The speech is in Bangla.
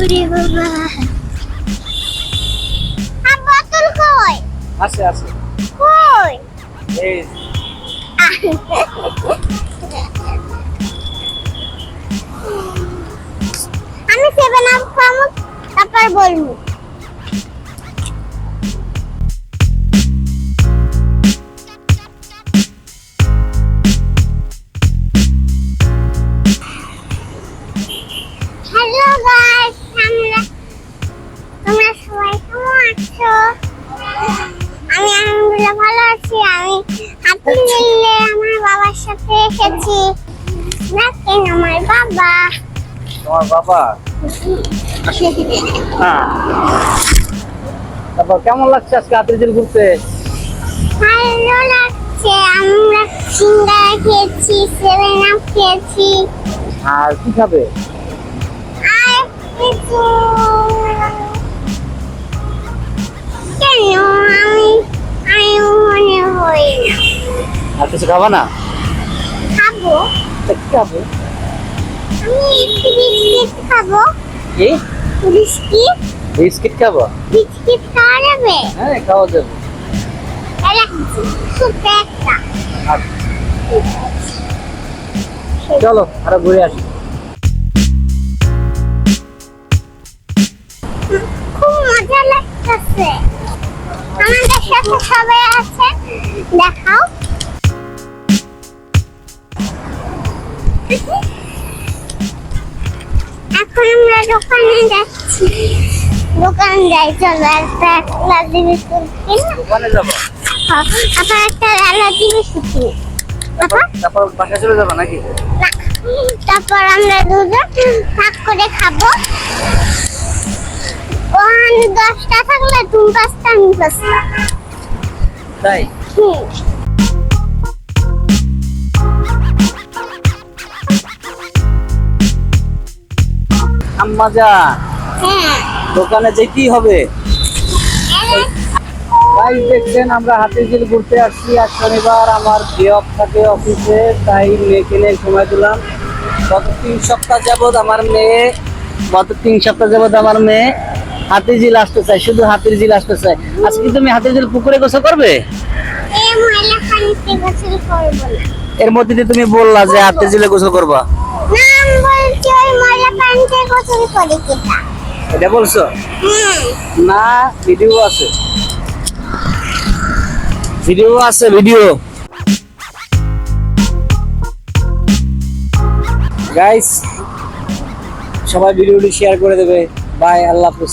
ওরে বাবা। আর বোতল কই? আছে আছে। কই? আমি সেভেন আপ খাব তারপর বলব। Hello guys. আছো আমি আলহামদুলিল্লাহ ভালো আছি। আমি হাতি মিললে আমার বাবার সাথে এসেছি। দেখেন আমার বাবা। তোমার বাবা? হ্যাঁ। তারপর কেমন লাগছে আজকে আত্মীয় ঘুরতে ভালো লাগছে। আমরা সিঙ্গারা খেয়েছি সেভেন আপ খেয়েছি। আর কি খাবে? আর কিছু আর কিছু খাবা না? খাব। তা আমি একটু বিস্কিট খাব। কি? বিস্কিট? বিস্কিট খাব? বিস্কিট খাওয়া যাবে? হ্যাঁ খাওয়া যাবে। আচ্ছা, চলো আরও ঘুরে আসি। খুব মজা লাগতেছে। আমাদের সাথে সবাই আছে দেখাও। এখন আমরা দোকানে যাচ্ছি। দোকান যাই চলো একটা লাজি বিস্কুট কিনে ওখানে যাব? আবার একটা লাজি বিস্কুট কিনে তারপর বাসায় চলে যাব নাকি? তারপর আমরা দুজন ভাগ করে খাব। ওখানে দশটা থাকলে তুমি পাঁচটা আমি পাঁচটা। তাই? হুম। আম্মা যা। হ্যাঁ দোকানে যেতেই হবে? তাই দেখছেন আমরা হাতে ঝিল ঘুরতে আসছি আজ শনিবার। আমার বিয়ক থাকে অফিসে, তাই মেয়েকে নিয়ে সময় দিলাম। গত তিন সপ্তাহ যাবৎ আমার মেয়ে, গত তিন সপ্তাহ যাবৎ আমার মেয়ে হাতির ঝিল আসতে চাই শুধু হাতির ঝিল আসতে চাই আজকে কি তুমি হাতির ঝিল পুকুরে গোসল করবে? এর মধ্যে দিয়ে তুমি বললা যে হাতির ঝিলে গোসল করবা। পানিতে করে কেটা এটা বলছো? না ভিডিও আছে। ভিডিও আছে ভিডিও। গাইস সবাই ভিডিওটি শেয়ার করে দেবে। বাই আল্লাহ হাফেজ।